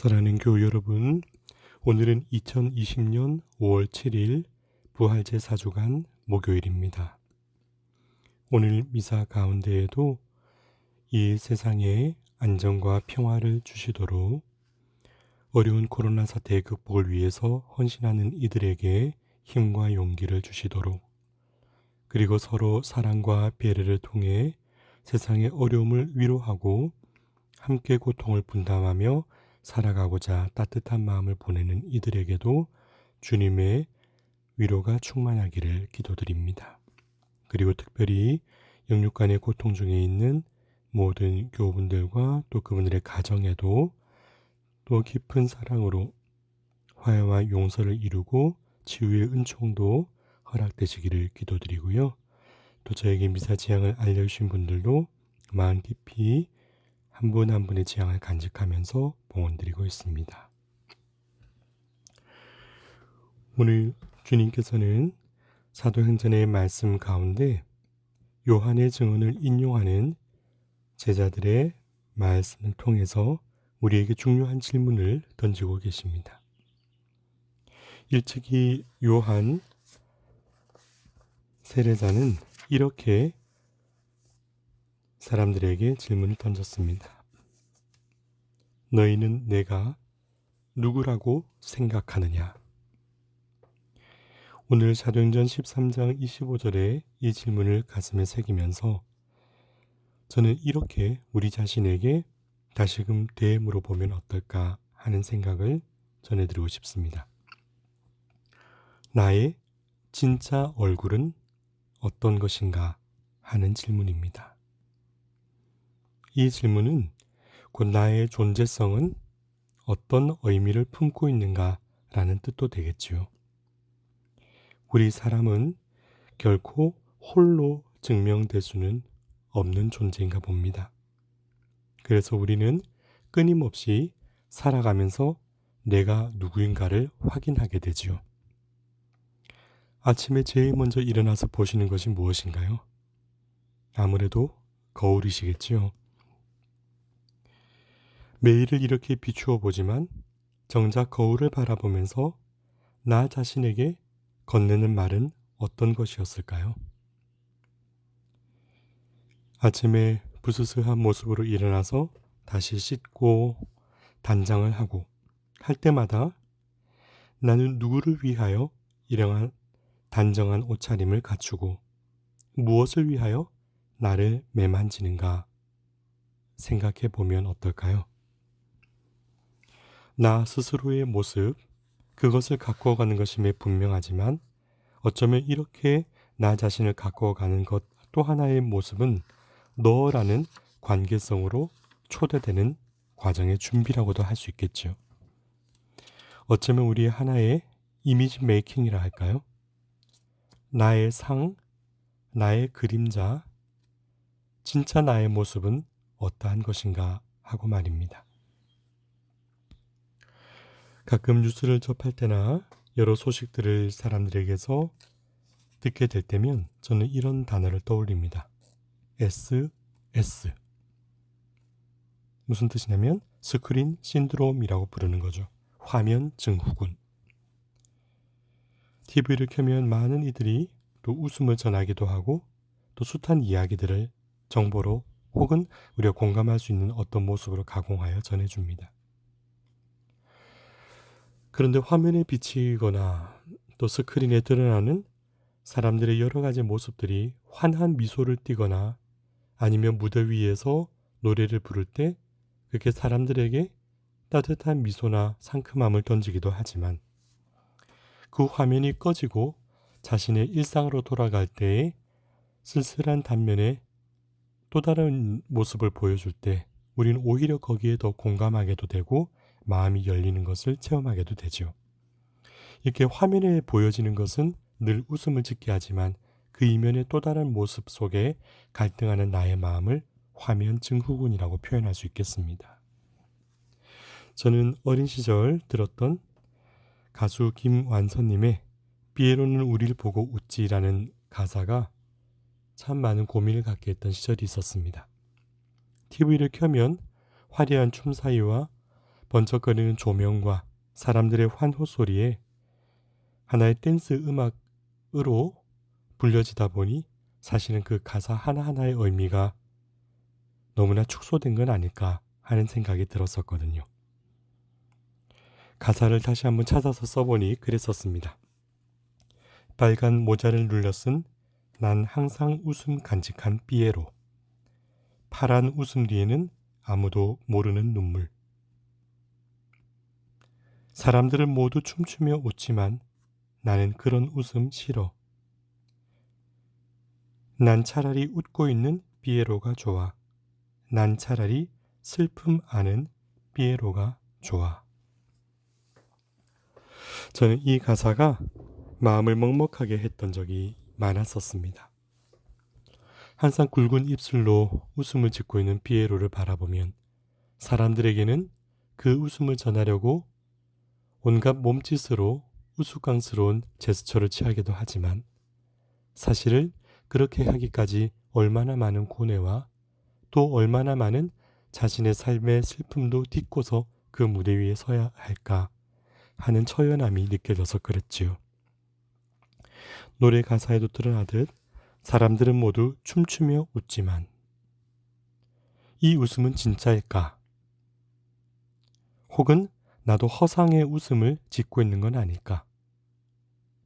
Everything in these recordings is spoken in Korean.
사랑하는 교우 여러분, 오늘은 2020년 5월 7일 부활제 사주간 목요일입니다. 오늘 미사 가운데에도 이 세상에 안정과 평화를 주시도록 어려운 코로나 사태 극복을 위해서 헌신하는 이들에게 힘과 용기를 주시도록 그리고 서로 사랑과 배려를 통해 세상의 어려움을 위로하고 함께 고통을 분담하며 살아가고자 따뜻한 마음을 보내는 이들에게도 주님의 위로가 충만하기를 기도드립니다. 그리고 특별히 영육 간의 고통 중에 있는 모든 교우분들과 또 그분들의 가정에도 또 깊은 사랑으로 화해와 용서를 이루고 치유의 은총도 허락되시기를 기도드리고요. 또 저에게 미사 지향을 알려주신 분들도 마음 깊이 한분한 분의 지향을 간직하면서 봉헌드리고 있습니다. 오늘 주님께서는 사도행전의 말씀 가운데 요한의 증언을 인용하는 제자들의 말씀을 통해서 우리에게 중요한 질문을 던지고 계십니다. 일찍이 요한 세례자는 이렇게 사람들에게 질문을 던졌습니다. 너희는 내가 누구라고 생각하느냐? 오늘 사도행전 13장 25절에 이 질문을 가슴에 새기면서 저는 이렇게 우리 자신에게 다시금 되물어 보면 어떨까 하는 생각을 전해드리고 싶습니다. 나의 진짜 얼굴은 어떤 것인가 하는 질문입니다. 이 질문은 곧 나의 존재성은 어떤 의미를 품고 있는가 라는 뜻도 되겠지요. 우리 사람은 결코 홀로 증명될 수는 없는 존재인가 봅니다. 그래서 우리는 끊임없이 살아가면서 내가 누구인가를 확인하게 되지요. 아침에 제일 먼저 일어나서 보시는 것이 무엇인가요? 아무래도 거울이시겠지요. 매일을 이렇게 비추어 보지만 정작 거울을 바라보면서 나 자신에게 건네는 말은 어떤 것이었을까요? 아침에 부스스한 모습으로 일어나서 다시 씻고 단장을 하고 할 때마다 나는 누구를 위하여 이러한 단정한 옷차림을 갖추고 무엇을 위하여 나를 매만지는가 생각해 보면 어떨까요? 나 스스로의 모습, 그것을 가꾸어 가는 것임에 분명하지만 어쩌면 이렇게 나 자신을 가꾸어 가는 것 또 하나의 모습은 너라는 관계성으로 초대되는 과정의 준비라고도 할 수 있겠죠. 어쩌면 우리 하나의 이미지 메이킹이라 할까요? 나의 상, 나의 그림자, 진짜 나의 모습은 어떠한 것인가 하고 말입니다. 가끔 뉴스를 접할 때나 여러 소식들을 사람들에게서 듣게 될 때면 저는 이런 단어를 떠올립니다. SS. 무슨 뜻이냐면 스크린 신드롬이라고 부르는 거죠. 화면 증후군. TV를 켜면 많은 이들이 또 웃음을 전하기도 하고 또 숱한 이야기들을 정보로 혹은 우리가 공감할 수 있는 어떤 모습으로 가공하여 전해줍니다. 그런데 화면에 비치거나 또 스크린에 드러나는 사람들의 여러 가지 모습들이 환한 미소를 띠거나 아니면 무대 위에서 노래를 부를 때 그렇게 사람들에게 따뜻한 미소나 상큼함을 던지기도 하지만 그 화면이 꺼지고 자신의 일상으로 돌아갈 때에 쓸쓸한 단면에 또 다른 모습을 보여줄 때 우리는 오히려 거기에 더 공감하게도 되고 마음이 열리는 것을 체험하게도 되죠. 이렇게 화면에 보여지는 것은 늘 웃음을 짓게 하지만 그 이면의 또 다른 모습 속에 갈등하는 나의 마음을 화면 증후군이라고 표현할 수 있겠습니다. 저는 어린 시절 들었던 가수 김완선님의 비에로는 우리를 보고 웃지라는 가사가 참 많은 고민을 갖게 했던 시절이 있었습니다. TV를 켜면 화려한 춤 사이와 번쩍거리는 조명과 사람들의 환호 소리에 하나의 댄스 음악으로 불려지다 보니 사실은 그 가사 하나하나의 의미가 너무나 축소된 건 아닐까 하는 생각이 들었었거든요. 가사를 다시 한번 찾아서 써보니 그랬었습니다. 빨간 모자를 눌려 쓴 난 항상 웃음 간직한 삐에로. 파란 웃음 뒤에는 아무도 모르는 눈물. 사람들은 모두 춤추며 웃지만 나는 그런 웃음 싫어. 난 차라리 웃고 있는 삐에로가 좋아. 난 차라리 슬픔 아는 삐에로가 좋아. 저는 이 가사가 마음을 먹먹하게 했던 적이 많았었습니다. 항상 굵은 입술로 웃음을 짓고 있는 피에로를 바라보면 사람들에게는 그 웃음을 전하려고 온갖 몸짓으로 우스꽝스러운 제스처를 취하기도 하지만 사실은 그렇게 하기까지 얼마나 많은 고뇌와 또 얼마나 많은 자신의 삶의 슬픔도 딛고서 그 무대 위에 서야 할까 하는 처연함이 느껴져서 그랬지요. 노래 가사에도 드러나듯 사람들은 모두 춤추며 웃지만 이 웃음은 진짜일까? 혹은 나도 허상의 웃음을 짓고 있는 건 아닐까?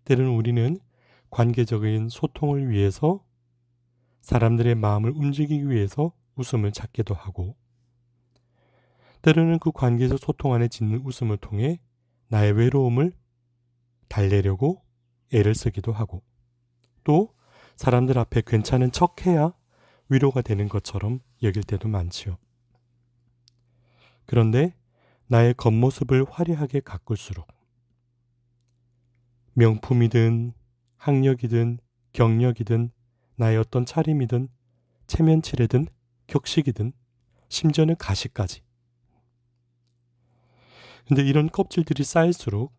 때로는 우리는 관계적인 소통을 위해서 사람들의 마음을 움직이기 위해서 웃음을 찾기도 하고 때로는 그 관계에서 소통 안에 짓는 웃음을 통해 나의 외로움을 달래려고 애를 쓰기도 하고 또 사람들 앞에 괜찮은 척 해야 위로가 되는 것처럼 여길 때도 많지요. 그런데 나의 겉모습을 화려하게 가꿀수록 명품이든 학력이든 경력이든 나의 어떤 차림이든 체면치레든 격식이든 심지어는 가식까지. 근데 이런 껍질들이 쌓일수록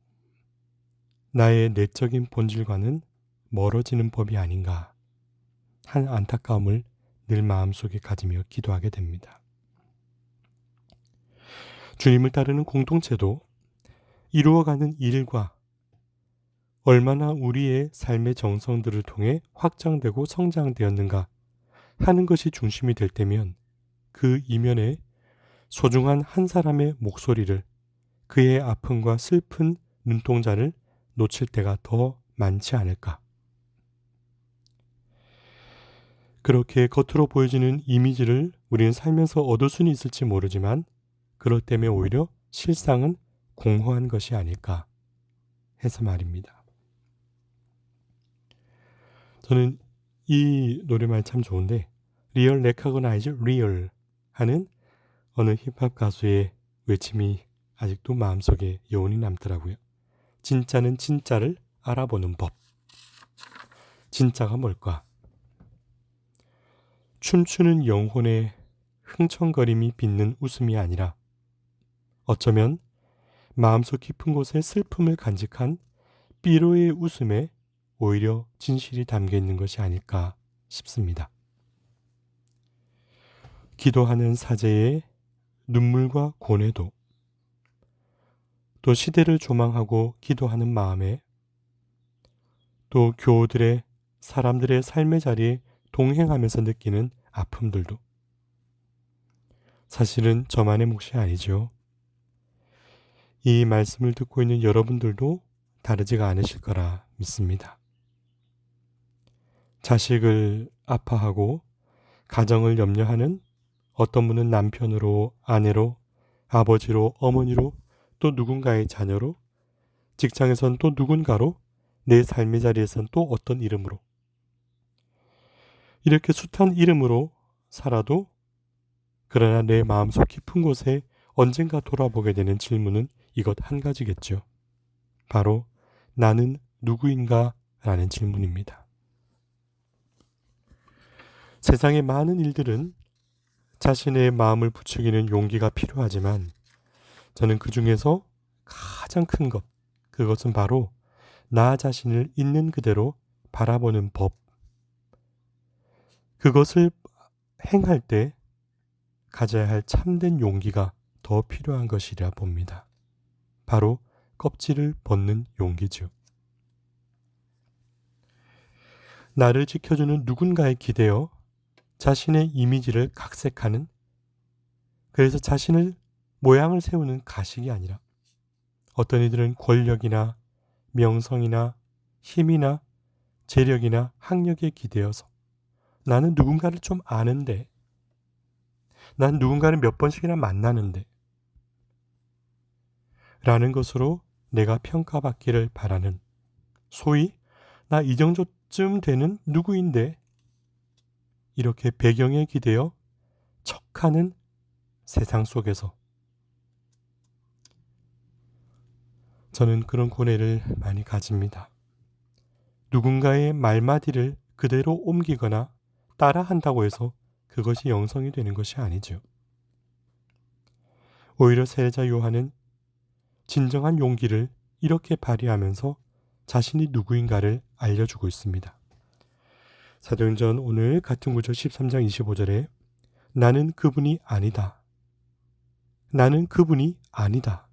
나의 내적인 본질과는 멀어지는 법이 아닌가 한 안타까움을 늘 마음속에 가지며 기도하게 됩니다. 주님을 따르는 공동체도 이루어가는 일과 얼마나 우리의 삶의 정성들을 통해 확장되고 성장되었는가 하는 것이 중심이 될 때면 그 이면에 소중한 한 사람의 목소리를 그의 아픔과 슬픈 눈동자를 놓칠 때가 더 많지 않을까. 그렇게 겉으로 보여지는 이미지를 우리는 살면서 얻을 수는 있을지 모르지만 그럴 때면 오히려 실상은 공허한 것이 아닐까 해서 말입니다. 저는 이 노래말 참 좋은데 리얼 레카고나이즈 리얼 하는 어느 힙합 가수의 외침이 아직도 마음속에 여운이 남더라고요. 진짜는 진짜를 알아보는 법. 진짜가 뭘까? 춤추는 영혼의 흥청거림이 빚는 웃음이 아니라 어쩌면 마음속 깊은 곳에 슬픔을 간직한 삐로의 웃음에 오히려 진실이 담겨 있는 것이 아닐까 싶습니다. 기도하는 사제의 눈물과 고뇌도 또 시대를 조망하고 기도하는 마음에 또 교우들의 사람들의 삶의 자리에 동행하면서 느끼는 아픔들도 사실은 저만의 몫이 아니죠. 이 말씀을 듣고 있는 여러분들도 다르지가 않으실 거라 믿습니다. 자식을 아파하고 가정을 염려하는 어떤 분은 남편으로, 아내로, 아버지로, 어머니로 또 누군가의 자녀로, 직장에선 또 누군가로, 내 삶의 자리에선 또 어떤 이름으로. 이렇게 숱한 이름으로 살아도 그러나 내 마음속 깊은 곳에 언젠가 돌아보게 되는 질문은 이것 한 가지겠죠. 바로 나는 누구인가? 라는 질문입니다. 세상의 많은 일들은 자신의 마음을 부추기는 용기가 필요하지만 저는 그 중에서 가장 큰 것, 그것은 바로 나 자신을 있는 그대로 바라보는 법. 그것을 행할 때 가져야 할 참된 용기가 더 필요한 것이라 봅니다. 바로 껍질을 벗는 용기죠. 나를 지켜주는 누군가에 기대어 자신의 이미지를 각색하는 그래서 자신을 모양을 세우는 가식이 아니라 어떤 이들은 권력이나 명성이나 힘이나 재력이나 학력에 기대어서 나는 누군가를 좀 아는데 난 누군가를 몇 번씩이나 만나는데 라는 것으로 내가 평가받기를 바라는 소위 나 이 정도쯤 되는 누구인데 이렇게 배경에 기대어 척하는 세상 속에서 저는 그런 고뇌를 많이 가집니다. 누군가의 말마디를 그대로 옮기거나 따라한다고 해서 그것이 영성이 되는 것이 아니죠. 오히려 세례자 요한은 진정한 용기를 이렇게 발휘하면서 자신이 누구인가를 알려주고 있습니다. 사도행전 오늘 같은 구절 13장 25절에 나는 그분이 아니다. 나는 그분이 아니다.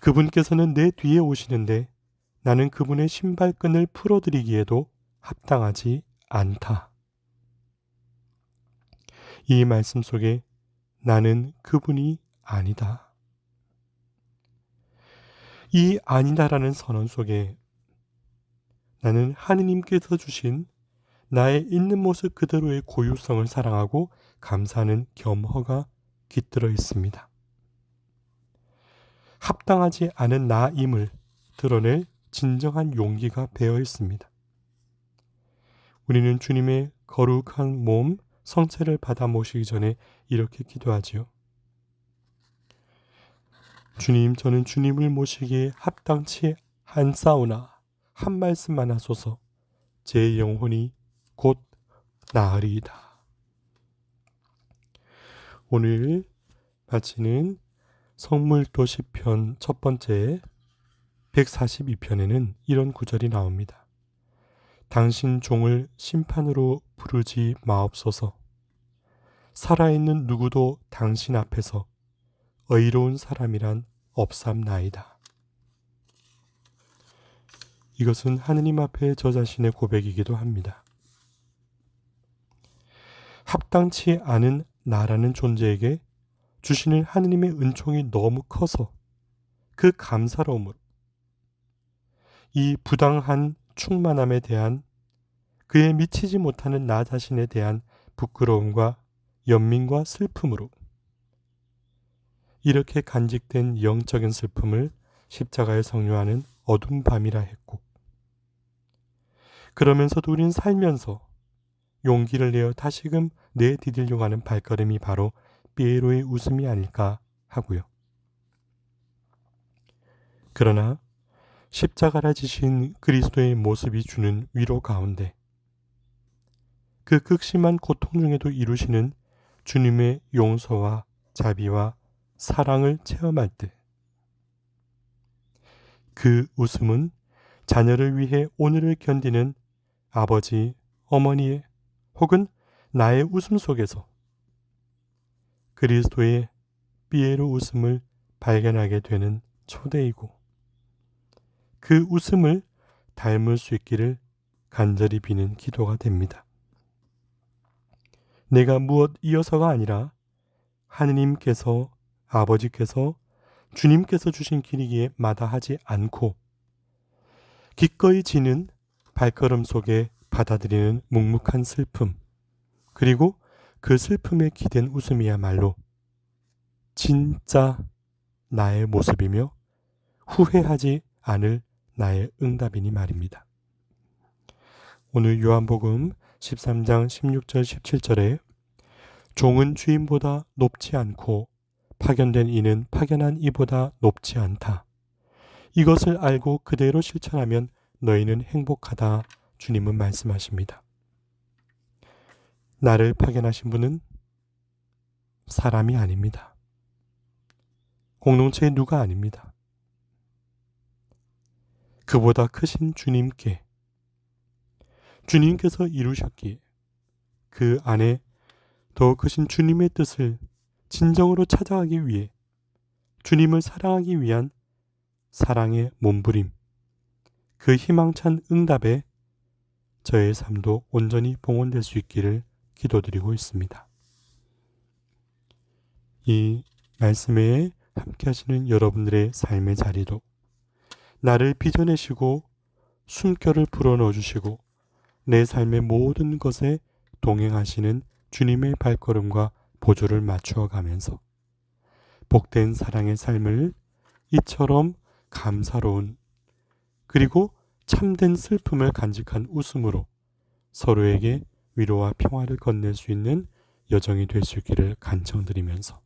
그분께서는 내 뒤에 오시는데 나는 그분의 신발끈을 풀어드리기에도 합당하지 않다. 이 말씀 속에 나는 그분이 아니다. 이 아니다라는 선언 속에 나는 하느님께서 주신 나의 있는 모습 그대로의 고유성을 사랑하고 감사하는 겸허가 깃들어 있습니다. 합당하지 않은 나임을 드러낼 진정한 용기가 배어 있습니다. 우리는 주님의 거룩한 몸, 성체를 받아 모시기 전에 이렇게 기도하지요. 주님, 저는 주님을 모시기에 합당치 않사오나 한 말씀만 하소서 제 영혼이 곧 나으리이다. 오늘 마치는 성물도 시편 첫 번째 142편에는 이런 구절이 나옵니다. 당신 종을 심판으로 부르지 마옵소서. 살아있는 누구도 당신 앞에서 의로운 사람이란 없삼나이다. 이것은 하느님 앞에 저 자신의 고백이기도 합니다. 합당치 않은 나라는 존재에게 주시는 하느님의 은총이 너무 커서 그 감사로움으로 이 부당한 충만함에 대한 그에 미치지 못하는 나 자신에 대한 부끄러움과 연민과 슬픔으로 이렇게 간직된 영적인 슬픔을 십자가에 성료하는 어두운 밤이라 했고 그러면서도 우린 살면서 용기를 내어 다시금 내디딜려고 하는 발걸음이 바로 피에로의 웃음이 아닐까 하고요. 그러나 십자가라 지신 그리스도의 모습이 주는 위로 가운데 그 극심한 고통 중에도 이루시는 주님의 용서와 자비와 사랑을 체험할 때 그 웃음은 자녀를 위해 오늘을 견디는 아버지, 어머니의 혹은 나의 웃음 속에서 그리스도의 삐에로 웃음을 발견하게 되는 초대이고 그 웃음을 닮을 수 있기를 간절히 비는 기도가 됩니다. 내가 무엇 이어서가 아니라 하느님께서 아버지께서 주님께서 주신 길이기에 마다하지 않고 기꺼이 지는 발걸음 속에 받아들이는 묵묵한 슬픔 그리고 그 슬픔에 기댄 웃음이야말로 진짜 나의 모습이며 후회하지 않을 나의 응답이니 말입니다. 오늘 요한복음 13장 16절 17절에 종은 주인보다 높지 않고 파견된 이는 파견한 이보다 높지 않다. 이것을 알고 그대로 실천하면 너희는 행복하다. 주님은 말씀하십니다. 나를 파견하신 분은 사람이 아닙니다. 공동체의 누가 아닙니다. 그보다 크신 주님께 주님께서 이루셨기에 그 안에 더 크신 주님의 뜻을 진정으로 찾아가기 위해 주님을 사랑하기 위한 사랑의 몸부림, 그 희망찬 응답에 저의 삶도 온전히 봉헌될 수 있기를 기도드리고 있습니다. 이 말씀에 함께 하시는 여러분들의 삶의 자리도 나를 빚어내시고 숨결을 불어넣어 주시고 내 삶의 모든 것에 동행하시는 주님의 발걸음과 보조를 맞추어 가면서 복된 사랑의 삶을 이처럼 감사로운 그리고 참된 슬픔을 간직한 웃음으로 서로에게 위로와 평화를 건넬 수 있는 여정이 될 수 있기를 간청드리면서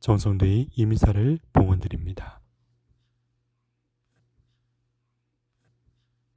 정성대의 이미사를 봉헌드립니다.